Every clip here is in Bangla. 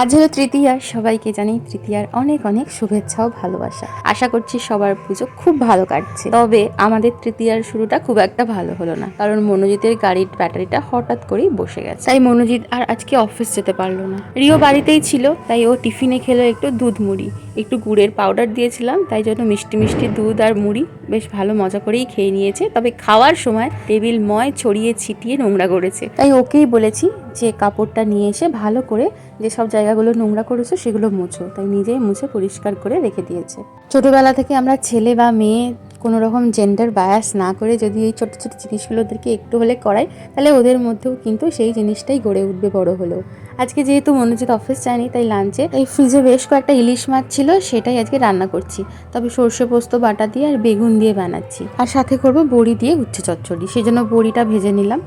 আজ হলো তৃতীয়া সবাইকে জানি তৃতীয়ার অনেক অনেক শুভেচ্ছা ও ভালোবাসা। আশা করছি সবার পুজো খুব ভালো কাটছে। তবে আমাদের তৃতীয়ার শুরুটা খুব একটা ভালো হলো না, কারণ মনোজিতের গাড়ির ব্যাটারিটা হঠাৎ করেই বসে গেছে। তাই মনোজিৎ আর আজকে অফিস যেতে পারল না। রিও বাড়িতেই ছিল, তাই ও টিফিনে খেলো একটু দুধ মুড়ি। একটু গুড়ের পাউডার দিয়েছিলাম, তাই জন্য মিষ্টি মিষ্টি দুধ আর মুড়ি বেশ ভালো মজা করেই খেয়ে নিয়েছে। তবে খাওয়ার সময় টেবিল ময় ছড়িয়ে ছিটিয়ে নোংরা করেছে। তাই ওকেই বলেছি যে কাপড়টা নিয়ে এসে ভালো করে যে সব জায়গাগুলো নোংরা করেছ সেগুলো মুছো। তাই নিজেই মুছে পরিষ্কার করে রেখে দিয়েছে। ছোটবেলা থেকে আমরা ছেলে বা মেয়ে কোনো রকম জেন্ডার বায়াস না করে যদি এই ছোটো ছোটো জিনিসগুলো ওদেরকে একটু হলে করাই, তাহলে ওদের মধ্যেও কিন্তু সেই জিনিসটাই গড়ে উঠবে বড় হলেও। আজকে যেহেতু মনোজিৎ অফিস যায়নি, তাই লাঞ্চে এই ফ্রিজে বেশ কয়েকটা ইলিশ মাছ ছিল, সেটাই আজকে রান্না করছি। তবে সর্ষে পোস্ত, বাটা দিয়ে আর বেগুন দিয়ে বানাচ্ছি। আর সাথে করব বড়ি দিয়ে উচ্ছে চচ্চড়ি। সেই জন্য বড়িটা ভেজে নিলাম।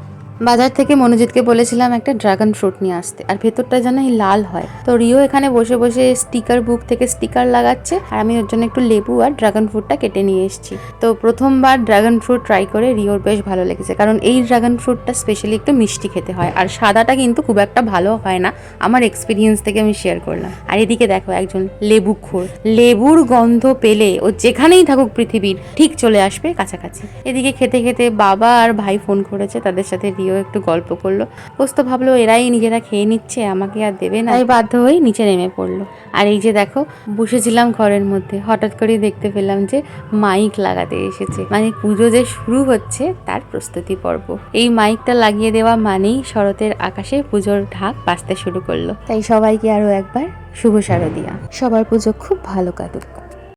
বাজার থেকে মনোজিৎকে বলেছিলাম একটা ড্রাগন ফ্রুট নিয়ে আসতে, আর ভেতরটা যেন লাল হয়। তো রিও এখানে বসে বসে স্টিকার বুক থেকে স্টিকার লাগাচ্ছে, আর আমি ওর জন্য একটু লেবু আর ড্রাগন ফ্রুটটা কেটে নিয়ে এসেছি। তো প্রথমবার ড্রাগন ফ্রুট ট্রাই করে রিওর বেশ ভালো লেগেছে, কারণ এই ড্রাগন ফ্রুটটা স্পেশালি একটু মিষ্টি খেতে হয়, আর সাদাটা কিন্তু খুব একটা ভালো হয় না। আমার এক্সপিরিয়েন্স থেকে আমি শেয়ার করলাম। আর এদিকে দেখো একজন লেবু খোর, লেবুর গন্ধ পেলে ও যেখানেই থাকুক পৃথিবীর ঠিক চলে আসবে কাছাকাছি। এদিকে খেতে খেতে বাবা আর ভাই ফোন করেছে, তাদের সাথে রিও একটু গল্প করল। ওস তো ভাবলো এরাই নিজেরা খেয়ে নিচ্ছে আমাকে আর দেবে না। তাই বাধ্য হয়ে নিচে নেমে পড়ল। আর এই যে দেখো বসেছিলাম ঘরের মধ্যে। হঠাৎ করেই দেখতে পেলাম যে মাইক লাগাতে এসেছে। মানে পুজো যে শুরু হচ্ছে তার প্রস্তুতি পর্ব। এই মাইকটা লাগিয়ে দেওয়া মানেই শরতের আকাশে পুজোর ঢাক বাঁচতে শুরু করল। তাই সবাইকে আরও একবার শুভ শারদিয়া। সবার পুজো খুব ভালো কাটুক।